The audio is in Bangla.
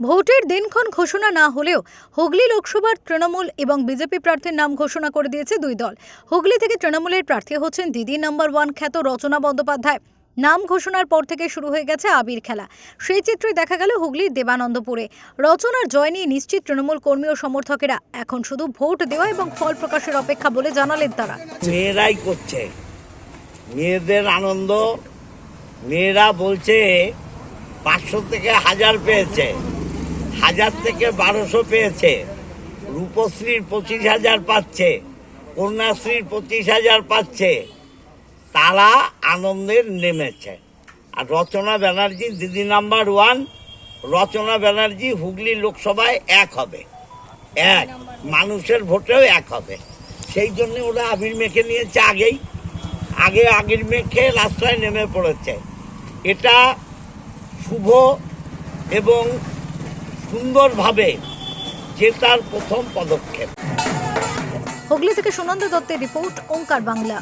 ভোটের দিনক্ষণ ঘোষণা না হলেও হুগলি লোকসভার তৃণমূল এবং বিজেপি প্রার্থীর নাম ঘোষণা করে দিয়েছে দুই দল। হুগলি থেকে তৃণমূলের প্রার্থী হচ্ছেন দিদি নম্বর ওয়ান খ্যাত রচনা বন্দ্যোপাধ্যায়। নাম ঘোষণার পর থেকে শুরু হয়ে গেছে আবির খেলা। সেই চিত্রই দেখা গেল হুগলির দেবানন্দপুরে। রচনার জয় নিয়ে নিশ্চিত তৃণমূল কর্মী ও সমর্থকেরা এখন শুধু ভোট দেওয়া এবং ফল প্রকাশের অপেক্ষা বলে জানালেন তারা। মেয়েরাই করছে। মেয়েদের আনন্দ। মেয়েরা বলছে পাঁচশো থেকে হাজার পেয়েছে। হাজার থেকে বারোশো পেয়েছে। রূপশ্রীর পঁচিশ হাজার পাচ্ছে, কন্যাশ্রীর পঁচিশ হাজার পাচ্ছে, তারা আনন্দের নেমেছে। আর রচনা ব্যানার্জি, দিদি নাম্বার ওয়ান, রচনা ব্যানার্জি হুগলি লোকসভায় এক হবে। এক, মানুষের ভোটেও এক হবে। সেই জন্য ওরা আবির মেখে নিয়েছে আগেই। আগে আবির মেখে রাস্তায় নেমে পড়েছে। এটা শুভ এবং সুন্দরভাবে জেতার প্রথম পদক্ষেপ। হুগলি থেকে সুনন্দ দত্তের রিপোর্ট ওঙ্কার বাংলা।